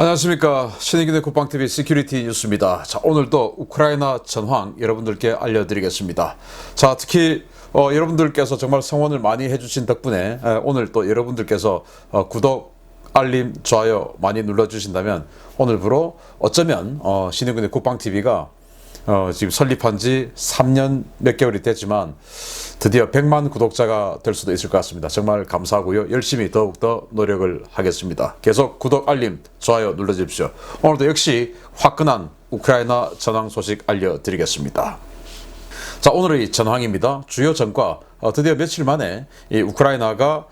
안녕하십니까 신의균의 국방TV 시큐리티 뉴스입니다. 자 오늘도 우크라이나 전황 여러분들께 알려드리겠습니다. 자 특히 어, 여러분들께서 정말 성원을 많이 해주신 덕분에 에, 오늘 또 여러분들께서 어, 구독 알림 좋아요 많이 눌러주신다면 오늘부로 어쩌면 어, 신의균의 국방TV가 어, 지금 설립한 지 3년 몇 개월이 됐지만 드디어 100만 구독자가 될 수도 있을 것 같습니다. 정말 감사하고요. 열심히 더욱더 노력을 하겠습니다. 계속 구독, 알림, 좋아요 눌러주십시오. 오늘도 역시 화끈한 우크라이나 전황 소식 알려드리겠습니다. 자, 오늘의 전황입니다. 주요 전과 어, 드디어 며칠 만에 이 우크라이나가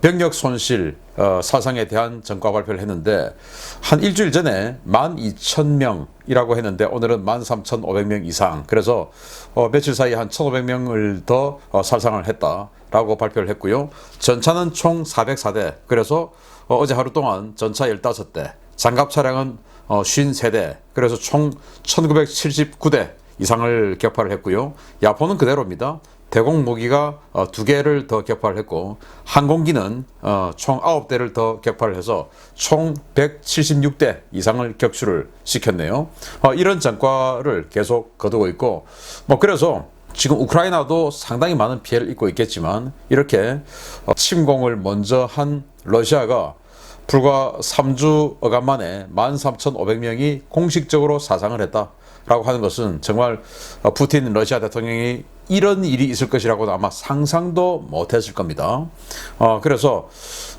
병력 손실 어, 사상에 대한 전과 발표를 했는데 한 일주일 전에 12,000명이라고 했는데 오늘은 13,500명 이상 그래서 어, 며칠 사이 한 1,500명을 더 어, 살상을 했다라고 발표를 했고요. 전차는 총 404대 그래서 어, 어제 하루 동안 전차 15대 장갑 차량은 어, 53대 그래서 총 1979대 이상을 격파를 했고요. 야포는 그대로입니다. 대공 무기가 어, 두 개를 더 격파를 했고 항공기는 어, 총 9대를 더 격파를 해서 총 176대 이상을 격추를 시켰네요. 어, 이런 전과를 계속 거두고 있고 뭐 그래서 지금 우크라이나도 상당히 많은 피해를 입고 있겠지만 이렇게 어, 침공을 먼저 한 러시아가 불과 3주 어간 만에 13,500명이 공식적으로 사상을 했다 라고 하는 것은 정말 어, 푸틴 러시아 대통령이 이런 일이 있을 것이라고는 아마 상상도 못했을 겁니다. 어, 그래서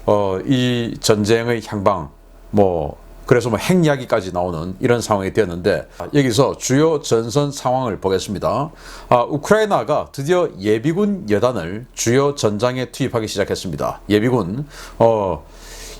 어, 이 전쟁의 향방 뭐 그래서 뭐 핵이야기까지 나오는 이런 상황이 되었는데 여기서 주요 전선 상황을 보겠습니다. 아, 우크라이나가 드디어 예비군 여단을 주요 전장에 투입하기 시작했습니다. 예비군 어,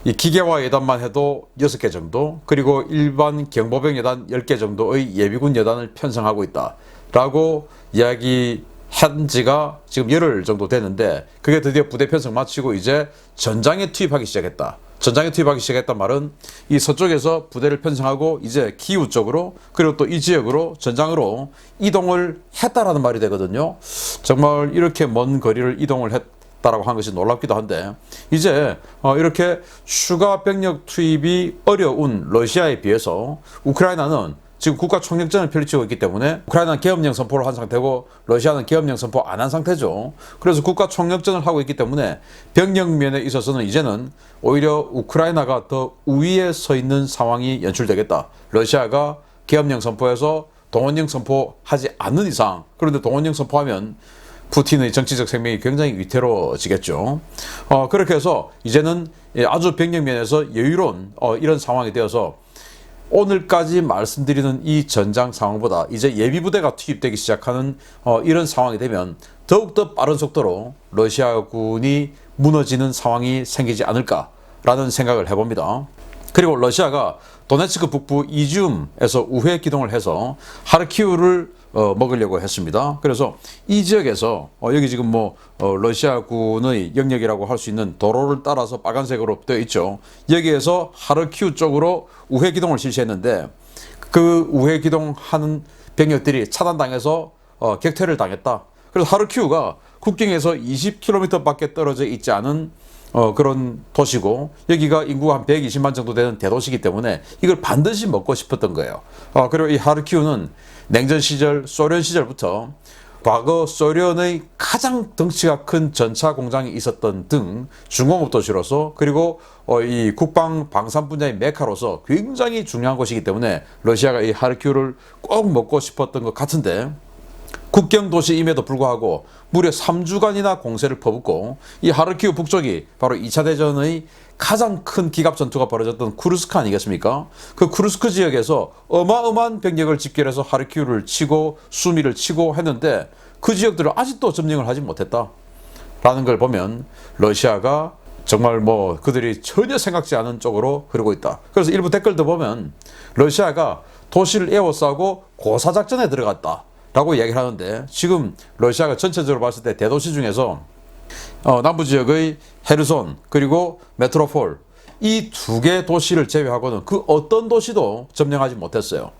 이 기계화 여단만 해도 6개 정도 그리고 일반 경보병 여단 10개 정도의 예비군 여단을 편성하고 있다 라고 이야기 한 지가 지금 열흘 정도 되는데 그게 드디어 부대 편성 마치고 이제 전장에 투입하기 시작했다. 전장에 투입하기 시작했단 말은 이 서쪽에서 부대를 편성하고 이제 기우 쪽으로 그리고 또 이 지역으로 전장으로 이동을 했다라는 말이 되거든요. 정말 이렇게 먼 거리를 이동을 했 다라고 하는 것이 놀랍기도 한데 이제 어, 이렇게 추가 병력 투입이 어려운 러시아에 비해서 우크라이나는 지금 국가 총력전을 펼치고 있기 때문에 우크라이나는 계엄령 선포를 한 상태고 러시아는 계엄령 선포 안 한 상태죠. 그래서 국가 총력전을 하고 있기 때문에 병력 면에 있어서는 이제는 오히려 우크라이나가 더 우위에 서 있는 상황이 연출되겠다. 러시아가 계엄령 선포해서 동원령 선포하지 않는 이상 그런데 동원령 선포하면 푸틴의 정치적 생명이 굉장히 위태로워지겠죠. 어, 그렇게 해서 이제는 아주 병력 면에서 여유로운 어, 이런 상황이 되어서 오늘까지 말씀드리는 이 전장 상황보다 이제 예비 부대가 투입되기 시작하는 어, 이런 상황이 되면 더욱더 빠른 속도로 러시아군이 무너지는 상황이 생기지 않을까라는 생각을 해봅니다. 그리고 러시아가 도네츠크 북부 이줌에서 우회 기동을 해서 하르키우를 어, 먹으려고 했습니다. 그래서 이 지역에서 어, 여기 지금 뭐 어, 러시아군의 영역이라고 할 수 있는 도로를 따라서 빨간색으로 되어 있죠. 여기에서 하르키우 쪽으로 우회 기동을 실시했는데 그 우회 기동하는 병력들이 차단당해서 어, 격퇴를 당했다. 그래서 하르키우가 국경에서 20km밖에 떨어져 있지 않은 어, 그런 도시고 여기가 인구가 한 120만 정도 되는 대도시이기 때문에 이걸 반드시 먹고 싶었던 거예요. 어, 그리고 이 하르키우는 냉전 시절, 소련 시절부터 과거 소련의 가장 덩치가 큰 전차 공장이 있었던 등 중공업 도시로서 그리고 어, 이 국방 방산 분야의 메카로서 굉장히 중요한 곳이기 때문에 러시아가 이 하르키우를 꼭 먹고 싶었던 것 같은데 국경 도시임에도 불구하고 무려 3주간이나 공세를 퍼붓고 이 하르키우 북쪽이 바로 2차 대전의 가장 큰 기갑 전투가 벌어졌던 쿠르스크 아니겠습니까? 그 쿠르스크 지역에서 어마어마한 병력을 집결해서 하르키우를 치고 수미를 치고 했는데 그 지역들을 아직도 점령을 하지 못했다. 라는 걸 보면 러시아가 정말 뭐 그들이 전혀 생각지 않은 쪽으로 흐르고 있다. 그래서 일부 댓글도 보면 러시아가 도시를 에워싸고 고사작전에 들어갔다. 라고 이야기를 하는데 지금 러시아가 전체적으로 봤을 때 대도시 중에서 어, 남부 지역의 헤르손 그리고 메트로폴 이 두 개 도시를 제외하고는 그 어떤 도시도 점령하지 못했어요.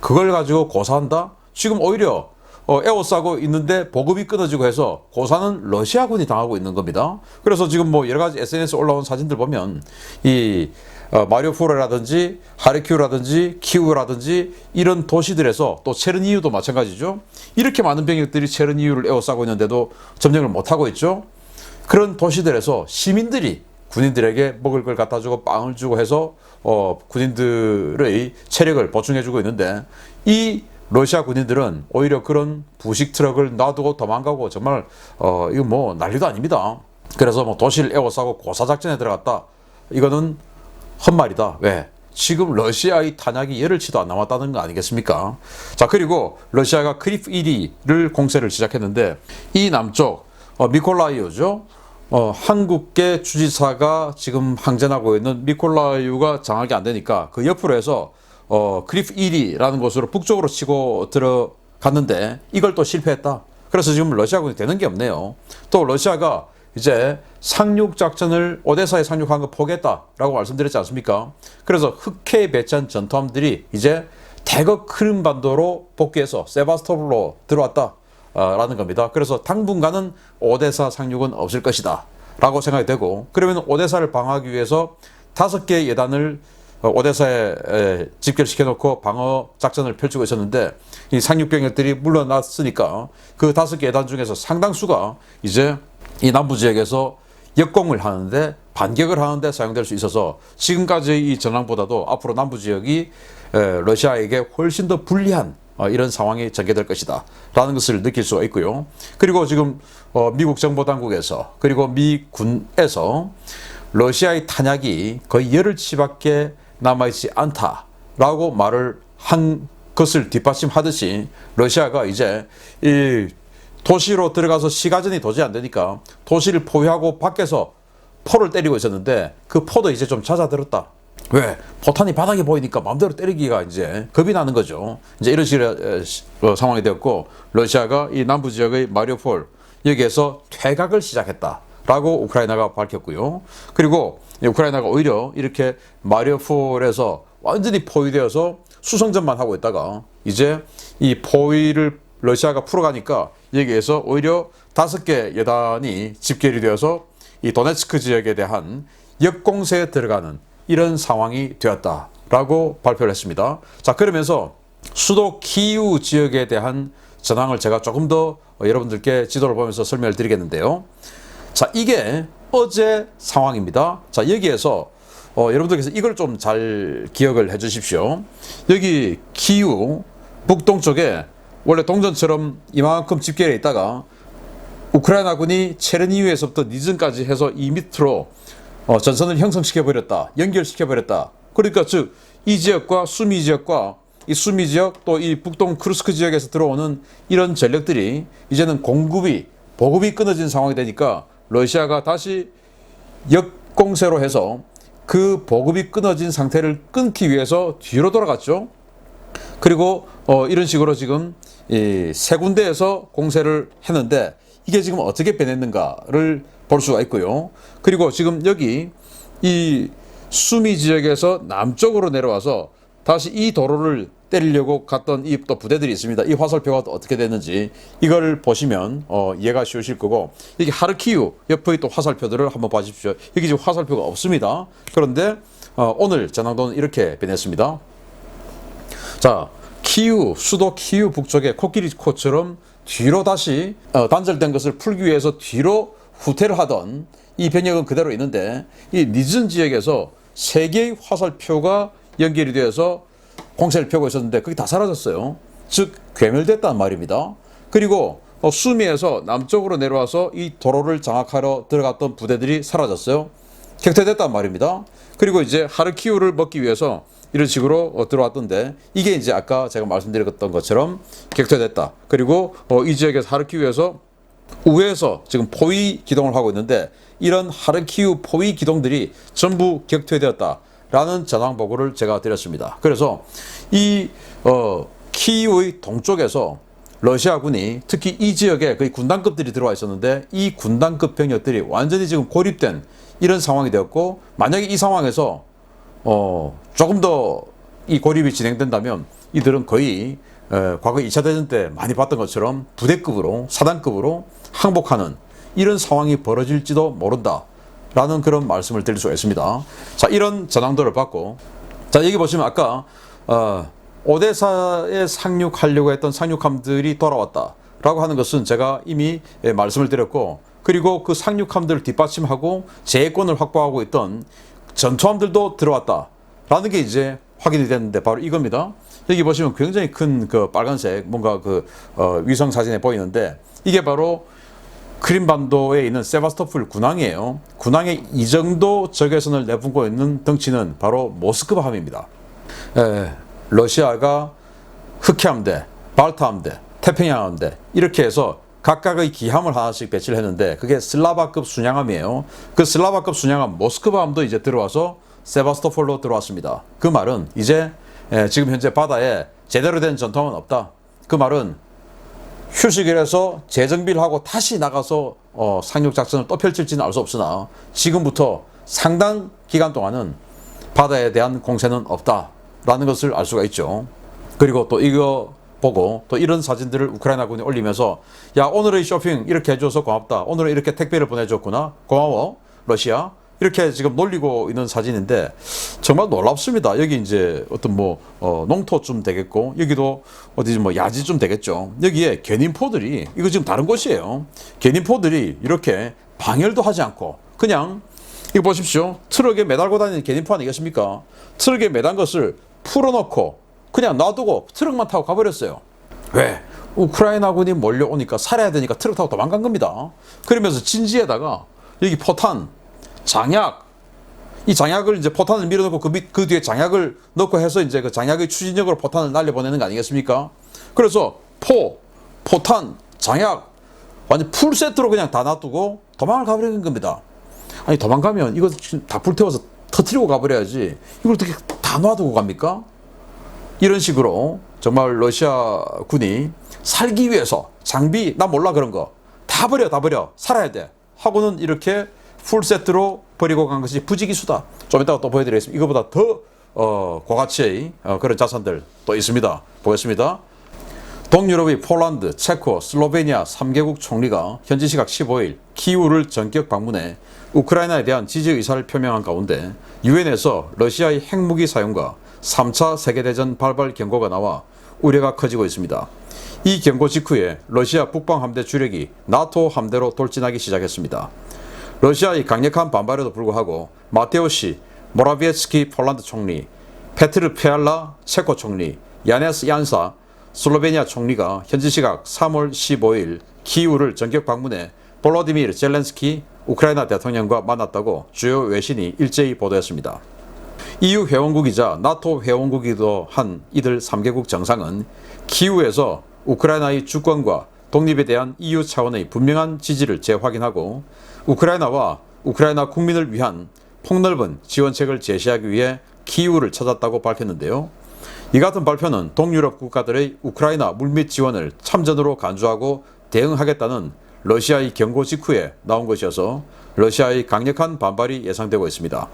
그걸 가지고 고사한다? 지금 오히려 어, 에워싸고 있는데 보급이 끊어지고 해서 고사는 러시아군이 당하고 있는 겁니다. 그래서 지금 뭐 여러 가지 SNS 올라온 사진들 보면 이 어, 마리오포레라든지 하르키우라든지 키우라든지 이런 도시들에서 또 체르니유도 마찬가지죠. 이렇게 많은 병력들이 체르니유를 에워싸고 있는데도 점령을 못하고 있죠. 그런 도시들에서 시민들이 군인들에게 먹을 걸 갖다 주고 빵을 주고 해서 어, 군인들의 체력을 보충해 주고 있는데 이 러시아 군인들은 오히려 그런 부식 트럭을 놔두고 도망가고 정말 어, 이거 뭐 난리도 아닙니다. 그래서 뭐 도시를 에워싸고 고사작전에 들어갔다. 이거는 헛말이다. 왜? 지금 러시아의 탄약이 열흘치도 안 남았다는 거 아니겠습니까? 자, 그리고 러시아가 크리프 1위를 공세를 시작했는데 이 남쪽 어, 미콜라이오죠. 어, 한국계 주지사가 지금 항전하고 있는 미콜라이오가 장악이 안 되니까 그 옆으로 해서 어, 크리프 1위라는 곳으로 북쪽으로 치고 들어갔는데 이걸 또 실패했다. 그래서 지금 러시아군이 되는 게 없네요. 또 러시아가 이제 상륙 작전을 오데사에 상륙한 거 포기했다라고 말씀드렸지 않습니까? 그래서 흑해에 배치한 전투함들이 이제 대거 크림반도로 복귀해서 세바스토폴로 들어왔다. 라는 겁니다. 그래서 당분간은 오데사 상륙은 없을 것이다. 라고 생각이 되고, 그러면 오데사를 방어하기 위해서 다섯 개의 예단을 어, 오데사에 에, 집결시켜 놓고 방어 작전을 펼치고 있었는데 이 상륙 병력들이 물러났으니까 그 다섯 개 예단 중에서 상당수가 이제 이 남부 지역에서 역공을 하는데 반격을 하는데 사용될 수 있어서 지금까지의 이 전황보다도 앞으로 남부 지역이 에, 러시아에게 훨씬 더 불리한 어, 이런 상황이 전개될 것이다. 라는 것을 느낄 수가 있고요. 그리고 지금 어, 미국 정보당국에서 그리고 미 군에서 러시아의 탄약이 거의 열흘치밖에 남아있지 않다라고 말을 한 것을 뒷받침하듯이 러시아가 이제 이 도시로 들어가서 시가전이 도저히 안 되니까 도시를 포위하고 밖에서 포를 때리고 있었는데 그 포도 이제 좀 잦아들었다. 왜? 포탄이 바닥에 보이니까 마음대로 때리기가 이제 겁이 나는 거죠. 이제 이런 식의 어, 상황이 되었고 러시아가 이 남부 지역의 마리오폴 여기에서 퇴각을 시작했다라고 우크라이나가 밝혔고요. 그리고 우크라이나가 오히려 이렇게 마리오폴에서 완전히 포위되어서 수성전만 하고 있다가 이제 이 포위를 러시아가 풀어가니까 여기에서 오히려 다섯 개 여단이 집결이 되어서 이 도네츠크 지역에 대한 역공세에 들어가는 이런 상황이 되었다라고 발표를 했습니다. 자, 그러면서 수도 키우 지역에 대한 전황을 제가 조금 더 여러분들께 지도를 보면서 설명을 드리겠는데요. 자, 이게 어제 상황입니다. 자, 여기에서 어, 여러분들께서 이걸 좀 잘 기억을 해 주십시오. 여기 키우 북동쪽에 원래 동전처럼 이만큼 집결해 있다가 우크라이나군이 체르니우에서부터 니즌까지 해서 이 밑으로 어, 전선을 형성시켜 버렸다, 연결시켜 버렸다. 그러니까 즉 이 지역과 수미 지역과 이 수미 지역 또 이 북동 크루스크 지역에서 들어오는 이런 전력들이 이제는 공급이 보급이 끊어진 상황이 되니까 러시아가 다시 역공세로 해서 그 보급이 끊어진 상태를 끊기 위해서 뒤로 돌아갔죠. 그리고 어, 이런 식으로 지금 이 세 군데에서 공세를 했는데 이게 지금 어떻게 변했는가를 볼 수가 있고요. 그리고 지금 여기 이 수미 지역에서 남쪽으로 내려와서 다시 이 도로를 때리려고 갔던 이 또 부대들이 있습니다. 이 화살표가 또 어떻게 됐는지 이걸 보시면 어, 이해가 쉬우실 거고 이게 하르키우 옆의 또 화살표들을 한번 봐주십시오. 여기 지금 화살표가 없습니다. 그런데 어, 오늘 전황도는 이렇게 변했습니다. 자, 키우 수도 키우 북쪽에 코끼리 코처럼 뒤로 다시 어, 단절된 것을 풀기 위해서 뒤로 후퇴를 하던 이 병력은 그대로 있는데 이 니즌 지역에서 세 개의 화살표가 연결이 되어서 공세를 펴고 있었는데 그게 다 사라졌어요. 즉 괴멸됐단 말입니다. 그리고 어, 수미에서 남쪽으로 내려와서 이 도로를 장악하러 들어갔던 부대들이 사라졌어요. 격퇴됐단 말입니다. 그리고 이제 하르키우를 먹기 위해서 이런 식으로 어, 들어왔던데 이게 이제 아까 제가 말씀드렸던 것처럼 격퇴됐다. 그리고 어, 이 지역에서 하르키우 에서 우회해서 지금 포위 기동을 하고 있는데 이런 하르키우 포위 기동들이 전부 격퇴되었다라는 전황 보고를 제가 드렸습니다. 그래서 이 어, 키우의 동쪽에서 러시아군이 특히 이 지역에 거의 군단급들이 들어와 있었는데 이 군단급 병력들이 완전히 지금 고립된 이런 상황이 되었고 만약에 이 상황에서 어, 조금 더 이 고립이 진행된다면 이들은 거의 에, 과거 2차 대전 때 많이 봤던 것처럼 부대급으로 사단급으로 항복하는 이런 상황이 벌어질지도 모른다 라는 그런 말씀을 드릴 수가 있습니다. 자, 이런 전황들을 받고 자, 여기 보시면 아까 어, 오데사에 상륙하려고 했던 상륙함들이 돌아왔다 라고 하는 것은 제가 이미 예, 말씀을 드렸고 그리고 그 상륙함들을 뒷받침하고 제해권을 확보하고 있던 전투함들도 들어왔다 라는 게 이제 확인이 됐는데 바로 이겁니다. 여기 보시면 굉장히 큰 그 빨간색 뭔가 그 어, 위성 사진에 보이는데 이게 바로 크림반도에 있는 세바스토폴 군항이에요. 군항에 이 정도 적외선을 내뿜고 있는 덩치는 바로 모스크바 함입니다. 에, 러시아가 흑해함대, 발타함대, 태평양 함대 이렇게 해서 각각의 기함을 하나씩 배치를 했는데 그게 슬라바급 순양함이에요. 그 슬라바급 순양함 모스크바함도 이제 들어와서 세바스토폴로 들어왔습니다. 그 말은 이제 에, 지금 현재 바다에 제대로 된 전투함은 없다. 그 말은 휴식을 해서 재정비를 하고 다시 나가서 어, 상륙 작전을 또 펼칠지는 알 수 없으나 지금부터 상당 기간 동안은 바다에 대한 공세는 없다라는 것을 알 수가 있죠. 그리고 또 이거 보고 또 이런 사진들을 우크라이나군이 올리면서 야 오늘의 쇼핑 이렇게 해줘서 고맙다. 오늘은 이렇게 택배를 보내줬구나. 고마워 러시아. 이렇게 지금 놀리고 있는 사진인데 정말 놀랍습니다. 여기 이제 어떤 뭐 어, 농토쯤 되겠고 여기도 어디 뭐 야지쯤 되겠죠. 여기에 견인포들이 이거 지금 다른 곳이에요. 견인포들이 이렇게 방열도 하지 않고 그냥 이거 보십시오. 트럭에 매달고 다니는 견인포 아니겠습니까? 트럭에 매단 것을 풀어놓고 그냥 놔두고 트럭만 타고 가버렸어요. 왜? 우크라이나군이 몰려오니까 살아야 되니까 트럭 타고 도망간 겁니다. 그러면서 진지에다가 여기 포탄 장약 이 장약을 이제 포탄을 밀어넣고 그, 밑, 그 뒤에 장약을 넣고 해서 이제 그 장약의 추진력으로 포탄을 날려보내는 거 아니겠습니까? 그래서 포, 포탄, 장약 완전 풀 세트로 그냥 다 놔두고 도망을 가버리는 겁니다. 아니 도망가면 이거 다 불태워서 터트리고 가버려야지 이걸 어떻게 다 놔두고 갑니까? 이런 식으로 정말 러시아 군이 살기 위해서 장비 나 몰라 그런 거 다 버려 다 버려 살아야 돼 하고는 이렇게 풀 세트로 버리고 간 것이 부지기수다. 좀 이따가 또 보여드리겠습니다. 이거보다 더 어, 고가치의 어, 그런 자산들 또 있습니다. 보겠습니다. 동유럽의 폴란드, 체코, 슬로베니아 3개국 총리가 현지 시각 15일 키우를 전격 방문해 우크라이나에 대한 지지 의사를 표명한 가운데 유엔에서 러시아의 핵무기 사용과 3차 세계대전 발발 경고가 나와 우려가 커지고 있습니다. 이 경고 직후에 러시아 북방 함대 주력이 나토 함대로 돌진하기 시작했습니다. 러시아의 강력한 반발에도 불구하고 마테오 시, 모라비에츠키 폴란드 총리, 페트르 페알라 체코 총리, 야네스 얀사 슬로베니아 총리가 현지 시각 3월 15일 키우를 전격 방문해 볼로디미르 젤렌스키 우크라이나 대통령과 만났다고 주요 외신이 일제히 보도했습니다. EU 회원국이자 나토 회원국이기도 한 이들 3개국 정상은 키우에서 우크라이나의 주권과 독립에 대한 EU 차원의 분명한 지지를 재확인하고 우크라이나와 우크라이나 국민을 위한 폭넓은 지원책을 제시하기 위해 키우를 찾았다고 밝혔는데요. 이 같은 발표는 동유럽 국가들의 우크라이나 물밑 지원을 참전으로 간주하고 대응하겠다는 러시아의 경고 직후에 나온 것이어서 러시아의 강력한 반발이 예상되고 있습니다.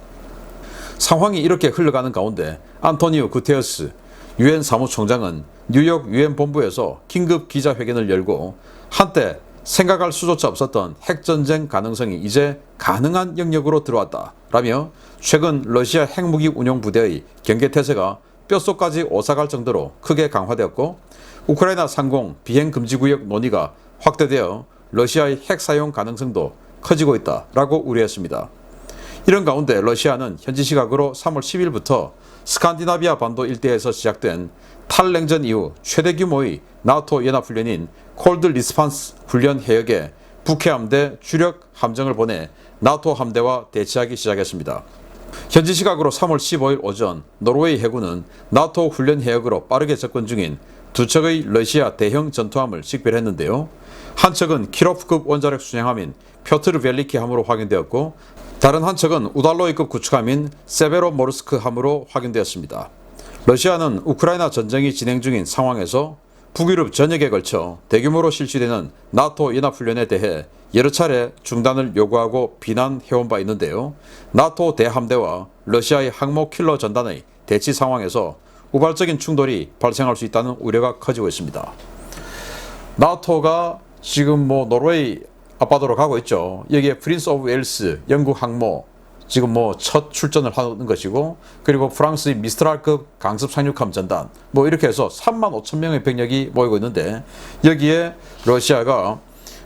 상황이 이렇게 흘러가는 가운데 안토니오 구테어스 유엔 사무총장은 뉴욕 유엔 본부에서 긴급 기자회견을 열고 한때 생각할 수조차 없었던 핵전쟁 가능성이 이제 가능한 영역으로 들어왔다 라며 최근 러시아 핵무기 운용 부대의 경계 태세가 뼛속까지 오사갈 정도로 크게 강화되었고 우크라이나 상공 비행 금지 구역 논의가 확대되어 러시아의 핵 사용 가능성도 커지고 있다라고 우려했습니다. 이런 가운데 러시아는 현지 시각으로 3월 10일부터 스칸디나비아 반도 일대에서 시작된 탈냉전 이후 최대 규모의 나토 연합훈련인 콜드 리스판스 훈련 해역에 북해 함대 주력 함정을 보내 나토 함대와 대치하기 시작했습니다. 현지 시각으로 3월 15일 오전 노르웨이 해군은 나토 훈련 해역으로 빠르게 접근 중인 두 척의 러시아 대형 전투함을 식별했는데요. 한 척은 키로프급 원자력 순양함인 표트르 벨리키 함으로 확인되었고 다른 한 척은 우달로이급 구축함인 세베로모르스크 함으로 확인되었습니다. 러시아는 우크라이나 전쟁이 진행 중인 상황에서 북유럽 전역에 걸쳐 대규모로 실시되는 나토 연합훈련에 대해 여러 차례 중단을 요구하고 비난해온 바 있는데요. 나토 대함대와 러시아의 항모 킬러 전단의 대치 상황에서 우발적인 충돌이 발생할 수 있다는 우려가 커지고 있습니다. 나토가 지금 뭐 노르웨이 앞바다로 가고 있죠. 여기에 프린스 오브 웨일스 영국 항모 지금 뭐 첫 출전을 하는 것이고 그리고 프랑스의 미스트랄급 강습 상륙함 전단 뭐 이렇게 해서 3만 5천 명의 병력이 모이고 있는데 여기에 러시아가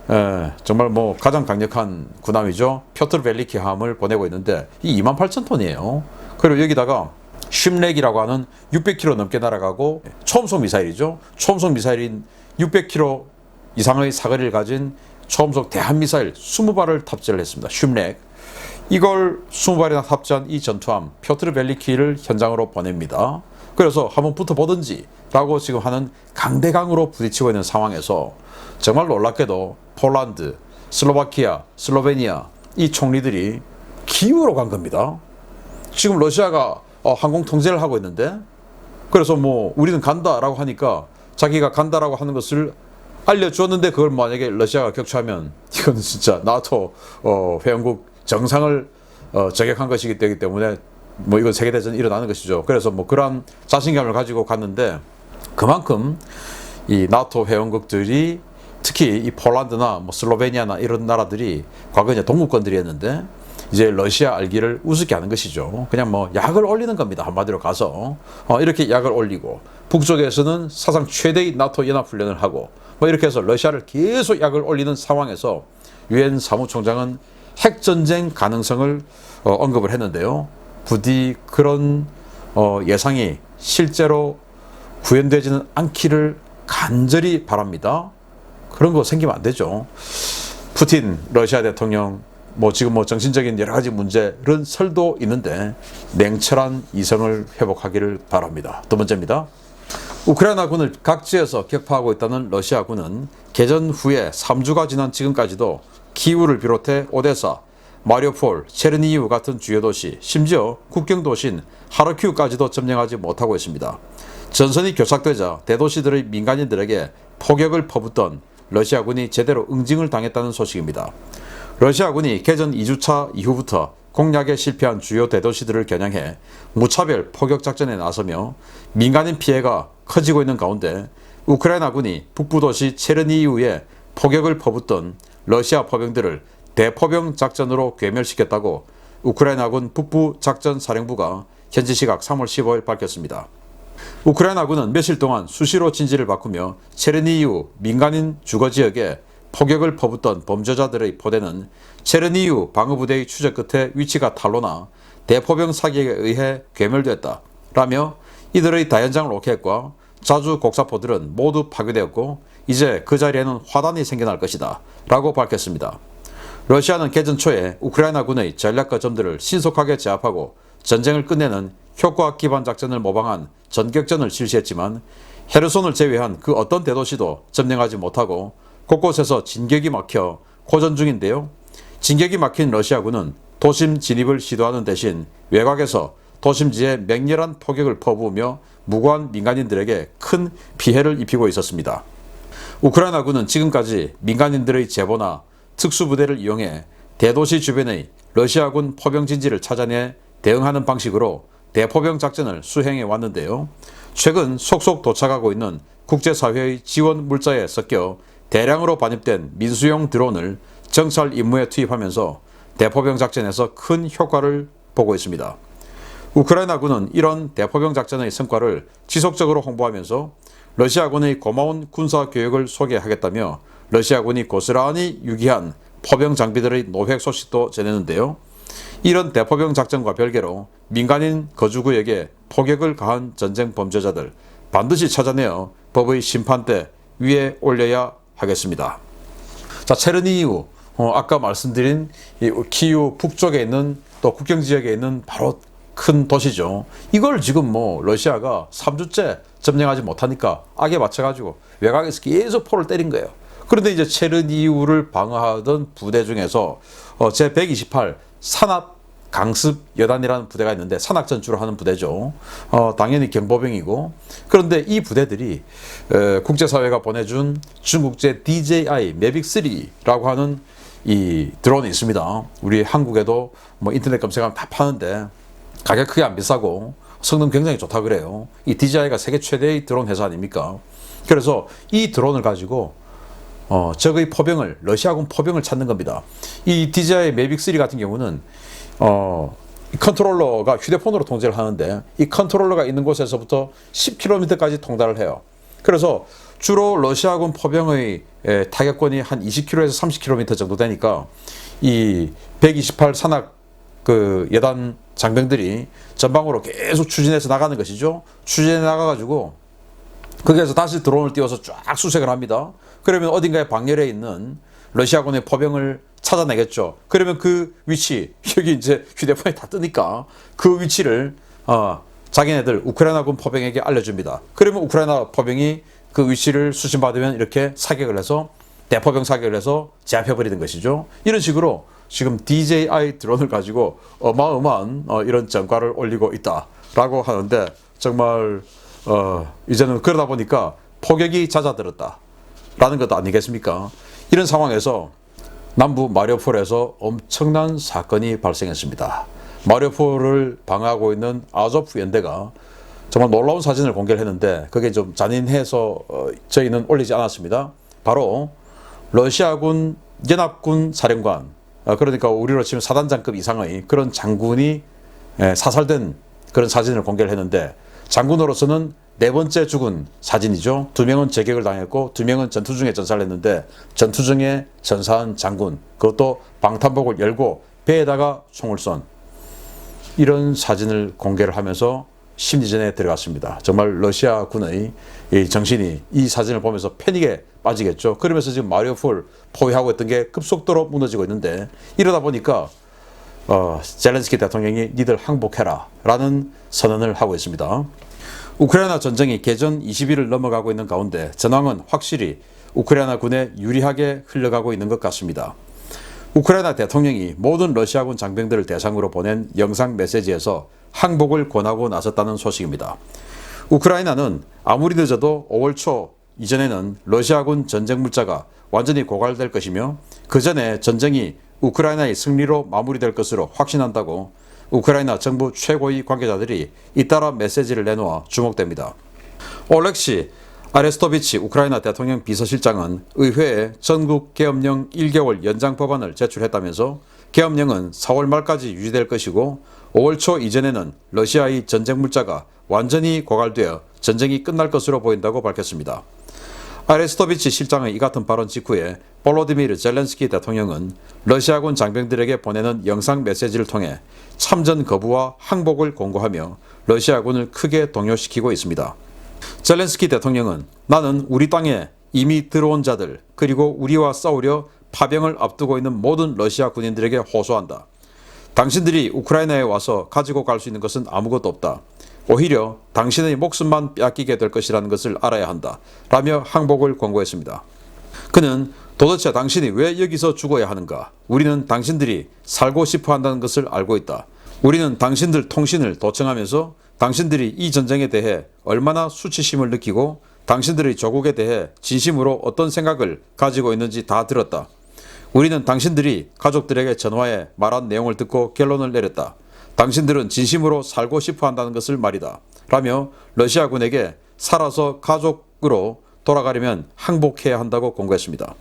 에, 정말 뭐 가장 강력한 군함이죠. 표트르 벨리키 함을 보내고 있는데 이 2만 8천 톤이에요. 그리고 여기다가 쉼렉이라고 하는 600km 넘게 날아가고 초음속 미사일이죠. 초음속 미사일인 600km 이상의 사거리를 가진 초음속 대한 미사일 20발을 탑재를 했습니다. 쉼렉. 이걸 20발이나 탑재한 이 전투함 표트르 벨리키를 현장으로 보냅니다. 그래서 한번 붙어보든지 라고 지금 하는 강대강으로 부딪히고 있는 상황에서 정말 놀랍게도 폴란드, 슬로바키아, 슬로베니아 이 총리들이 기우로 간 겁니다. 지금 러시아가 어, 항공 통제를 하고 있는데 그래서 뭐 우리는 간다라고 하니까 자기가 간다라고 하는 것을 알려주었는데 그걸 만약에 러시아가 격추하면 이거는 진짜 나토 어, 회원국 정상을 어, 저격한 것이기 때문에 뭐 이건 세계대전이 일어나는 것이죠. 그래서 뭐 그러한 자신감을 가지고 갔는데 그만큼 이 나토 회원국들이 특히 이 폴란드나 뭐 슬로베니아나 이런 나라들이 과거 이제 동구권들이었는데 이제 러시아 알기를 우습게 하는 것이죠. 그냥 뭐 약을 올리는 겁니다. 한마디로 가서 어, 이렇게 약을 올리고 북쪽에서는 사상 최대의 나토 연합 훈련을 하고 뭐 이렇게 해서 러시아를 계속 약을 올리는 상황에서 유엔 사무총장은 핵 전쟁 가능성을 어, 언급을 했는데요. 부디 그런 어, 예상이 실제로 구현되지는 않기를 간절히 바랍니다. 그런 거 생기면 안 되죠. 푸틴 러시아 대통령 뭐 지금 뭐 정신적인 여러 가지 문제는 설도 있는데 냉철한 이성을 회복하기를 바랍니다. 두 번째입니다. 우크라이나군을 각지에서 격파하고 있다는 러시아군은 개전 후에 3주가 지난 지금까지도 키우를 비롯해 오데사, 마리오폴, 체르니우 같은 주요 도시, 심지어 국경 도시인 하르큐까지도 점령하지 못하고 있습니다. 전선이 교착되자 대도시들의 민간인들에게 포격을 퍼붓던 러시아군이 제대로 응징을 당했다는 소식입니다. 러시아군이 개전 2주차 이후부터 공략에 실패한 주요 대도시들을 겨냥해 무차별 포격 작전에 나서며 민간인 피해가 커지고 있는 가운데 우크라이나군이 북부 도시 체르니우에 포격을 퍼붓던 러시아 포병들을 대포병 작전으로 괴멸시켰다고 우크라이나군 북부 작전 사령부가 현지 시각 3월 15일 밝혔습니다. 우크라이나군은 며칠 동안 수시로 진지를 바꾸며 체르니우 민간인 주거 지역에 포격을 퍼붓던 범죄자들의 포대는 체르니우 방어부대의 추적 끝에 위치가 탄로나 대포병 사격에 의해 괴멸됐다. 라며 이들의 다연장 로켓과 자주 곡사포들은 모두 파괴되었고 이제 그 자리에는 화단이 생겨날 것이다. 라고 밝혔습니다. 러시아는 개전 초에 우크라이나군의 전략과 점들을 신속하게 제압하고 전쟁을 끝내는 효과 기반 작전을 모방한 전격전을 실시했지만 헤르손을 제외한 그 어떤 대도시도 점령하지 못하고 곳곳에서 진격이 막혀 고전 중인데요. 진격이 막힌 러시아군은 도심 진입을 시도하는 대신 외곽에서 도심지에 맹렬한 포격을 퍼부으며 무고한 민간인들에게 큰 피해를 입히고 있었습니다. 우크라이나군은 지금까지 민간인들의 제보나 특수부대를 이용해 대도시 주변의 러시아군 포병 진지를 찾아내 대응하는 방식으로 대포병 작전을 수행해 왔는데요. 최근 속속 도착하고 있는 국제사회의 지원 물자에 섞여 대량으로 반입된 민수용 드론을 정찰 임무에 투입하면서 대포병 작전에서 큰 효과를 보고 있습니다. 우크라이나군은 이런 대포병 작전의 성과를 지속적으로 홍보하면서 러시아군의 고마운 군사 교육을 소개하겠다며 러시아군이 고스란히 유기한 포병 장비들의 노획 소식도 전했는데요. 이런 대포병 작전과 별개로 민간인 거주구역에 포격을 가한 전쟁 범죄자들 반드시 찾아내어 법의 심판대 위에 올려야 하겠습니다. 자, 체르니우 어, 아까 말씀드린 키우 북쪽에 있는 또 국경 지역에 있는 바로 큰 도시죠. 이걸 지금 뭐 러시아가 3주째 점령하지 못하니까 악에 맞춰가지고 외곽에서 계속 포를 때린 거예요. 그런데 이제 체르니우를 방어하던 부대 중에서 어, 제128 산악 강습 여단이라는 부대가 있는데 산악전 주로 하는 부대죠. 어, 당연히 경보병이고 그런데 이 부대들이 에, 국제사회가 보내준 중국제 DJI 매빅 3라고 하는 이 드론이 있습니다. 우리 한국에도 뭐 인터넷 검색하면 다 파는데 가격 크게 안 비싸고 성능 굉장히 좋다 그래요. 이 DJI가 세계 최대의 드론 회사 아닙니까? 그래서 이 드론을 가지고 어, 적의 포병을 러시아군 포병을 찾는 겁니다. 이 DJI 매빅 3 같은 경우는 어, 이 컨트롤러가 휴대폰으로 통제를 하는데 이 컨트롤러가 있는 곳에서부터 10km까지 통달을 해요. 그래서 주로 러시아군 포병의 에, 타격권이 한 20km에서 30km 정도 되니까 이 128 산악 그 예단 장병들이 전방으로 계속 추진해서 나가는 것이죠. 추진해 나가가지고 거기에서 다시 드론을 띄워서 쫙 수색을 합니다. 그러면 어딘가에 방열해 있는 러시아군의 포병을 찾아내겠죠. 그러면 그 위치 여기 이제 휴대폰에 다 뜨니까 그 위치를 어, 자기네들 우크라이나군 포병에게 알려줍니다. 그러면 우크라이나 포병이 그 위치를 수신받으면 이렇게 사격을 해서 대포병 사격을 해서 제압해 버리는 것이죠. 이런 식으로 지금 DJI 드론을 가지고 어마어마한 어, 이런 전과를 올리고 있다라고 하는데 정말 어, 이제는 그러다 보니까 포격이 잦아들었다라는 것 아니겠습니까? 이런 상황에서 남부 마리오폴에서 엄청난 사건이 발생했습니다. 마리오폴을 방어하고 있는 아조프 연대가 정말 놀라운 사진을 공개를 했는데 그게 좀 잔인해서 어, 저희는 올리지 않았습니다. 바로 러시아군 연합군 사령관 어, 그러니까 우리로 치면 사단장급 이상의 그런 장군이 예, 사살된 그런 사진을 공개를 했는데 장군으로서는 네 번째 죽은 사진이죠. 두 명은 제격을 당했고 두 명은 전투 중에 전사를 했는데 전투 중에 전사한 장군 그것도 방탄복을 열고 배에다가 총을 쏜 이런 사진을 공개를 하면서 심리전에 들어갔습니다. 정말 러시아 군의 이 정신이 이 사진을 보면서 패닉에 빠지겠죠. 그러면서 지금 마리오폴 포위하고 있던 게 급속도로 무너지고 있는데 이러다 보니까 어, 젤렌스키 대통령이 니들 항복해라 라는 선언을 하고 있습니다. 우크라이나 전쟁이 개전 20일을 넘어가고 있는 가운데 전황은 확실히 우크라이나 군에 유리하게 흘러가고 있는 것 같습니다. 우크라이나 대통령이 모든 러시아군 장병들을 대상으로 보낸 영상 메시지에서 항복을 권하고 나섰다는 소식입니다. 우크라이나는 아무리 늦어도 5월 초 이전에는 러시아군 전쟁 물자가 완전히 고갈될 것이며 그 전에 전쟁이 우크라이나의 승리로 마무리될 것으로 확신한다고 우크라이나 정부 최고위 관계자들이 잇따라 메시지를 내놓아 주목됩니다. 올렉시 아레스토비치 우크라이나 대통령 비서실장은 의회에 전국 계엄령 1개월 연장 법안을 제출했다면서 계엄령은 4월 말까지 유지될 것이고 5월 초 이전에는 러시아의 전쟁 물자가 완전히 고갈되어 전쟁이 끝날 것으로 보인다고 밝혔습니다. 아레스토비치 실장의 이 같은 발언 직후에 볼로디미르 젤렌스키 대통령은 러시아군 장병들에게 보내는 영상 메시지를 통해 참전 거부와 항복을 공고하며 러시아군을 크게 동요시키고 있습니다. 젤렌스키 대통령은 나는 우리 땅에 이미 들어온 자들 그리고 우리와 싸우려 파병을 앞두고 있는 모든 러시아 군인들에게 호소한다. 당신들이 우크라이나에 와서 가지고 갈 수 있는 것은 아무것도 없다. 오히려 당신의 목숨만 빼앗기게 될 것이라는 것을 알아야 한다. 라며 항복을 권고했습니다. 그는 도대체 당신이 왜 여기서 죽어야 하는가? 우리는 당신들이 살고 싶어 한다는 것을 알고 있다. 우리는 당신들 통신을 도청하면서 당신들이 이 전쟁에 대해 얼마나 수치심을 느끼고 당신들의 조국에 대해 진심으로 어떤 생각을 가지고 있는지 다 들었다. 우리는 당신들이 가족들에게 전화해 말한 내용을 듣고 결론을 내렸다. 당신들은 진심으로 살고 싶어 한다는 것을 말이다. 라며 러시아군에게 살아서 가족으로 돌아가려면 항복해야 한다고 공고했습니다.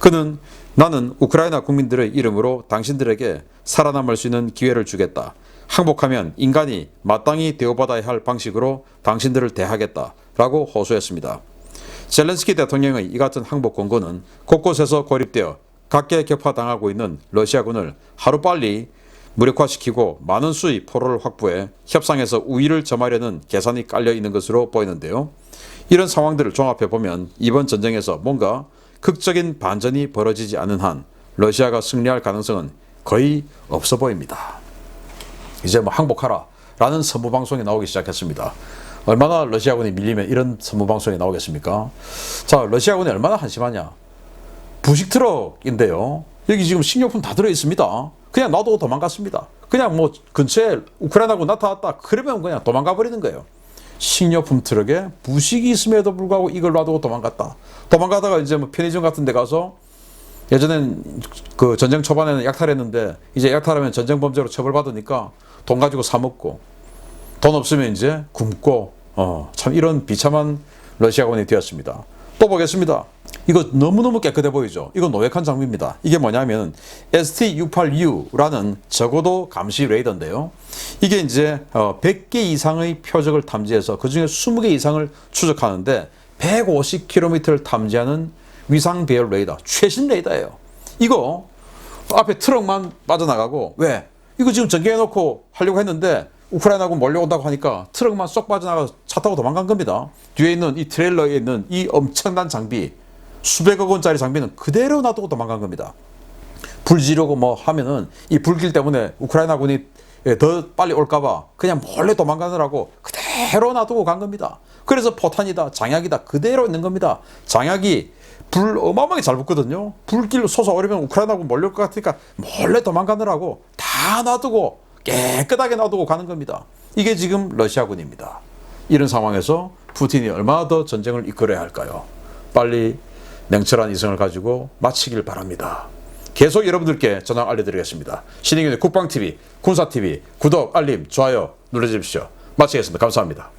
그는 나는 우크라이나 국민들의 이름으로 당신들에게 살아남을 수 있는 기회를 주겠다. 항복하면 인간이 마땅히 대우받아야 할 방식으로 당신들을 대하겠다. 라고 호소했습니다. 젤렌스키 대통령의 이 같은 항복 권고는 곳곳에서 고립되어 각계 격파당하고 있는 러시아군을 하루빨리 무력화시키고 많은 수의 포로를 확보해 협상에서 우위를 점하려는 계산이 깔려 있는 것으로 보이는데요. 이런 상황들을 종합해 보면 이번 전쟁에서 뭔가 극적인 반전이 벌어지지 않은 한 러시아가 승리할 가능성은 거의 없어 보입니다. 이제 뭐 항복하라 라는 선무 방송이 나오기 시작했습니다. 얼마나 러시아군이 밀리면 이런 선무 방송이 나오겠습니까? 자, 러시아군이 얼마나 한심하냐? 부식 트럭인데요. 여기 지금 식료품 다 들어 있습니다. 그냥 놔두고 도망갔습니다. 그냥 뭐 근처에 우크라이나군 나타났다. 그러면 그냥 도망가 버리는 거예요. 식료품 트럭에 부식이 있음에도 불구하고 이걸 놔두고 도망갔다. 도망가다가 이제 뭐 편의점 같은 데 가서 예전엔 그 전쟁 초반에는 약탈했는데 이제 약탈하면 전쟁 범죄로 처벌받으니까 돈 가지고 사 먹고 돈 없으면 이제 굶고 어, 참 이런 비참한 러시아군이 되었습니다. 또 보겠습니다. 이거 너무너무 깨끗해 보이죠? 이거 노획한 장비입니다. 이게 뭐냐면 ST-68U라는 적어도 감시 레이더인데요. 이게 이제 어, 100개 이상의 표적을 탐지해서 그 중에 20개 이상을 추적하는데 150km를 탐지하는 위상 배열 레이더, 최신 레이더예요. 이거 앞에 트럭만 빠져나가고 왜? 이거 지금 전개해놓고 하려고 했는데 우크라이나하고 몰려온다고 하니까 트럭만 쏙 빠져나가서 차 타고 도망간 겁니다. 뒤에 있는 이 트레일러에 있는 이 엄청난 장비 수백억 원짜리 장비는 그대로 놔두고 도망간 겁니다. 불 지르고 뭐 하면은 이 불길 때문에 우크라이나군이 예, 더 빨리 올까봐 그냥 몰래 도망가느라고 그대로 놔두고 간 겁니다. 그래서 포탄이다, 장약이다 그대로 있는 겁니다. 장약이 불 어마어마하게 잘 붙거든요. 불길로 솟아오르면 우크라이나군 몰릴 것 같으니까 몰래 도망가느라고 다 놔두고 깨끗하게 놔두고 가는 겁니다. 이게 지금 러시아군입니다. 이런 상황에서 푸틴이 얼마나 더 전쟁을 이끌어야 할까요? 빨리 냉철한 이성을 가지고 마치길 바랍니다. 계속 여러분들께 전화 알려드리겠습니다. 신인균의 국방TV, 군사TV 구독, 알림, 좋아요 눌러주십시오. 마치겠습니다. 감사합니다.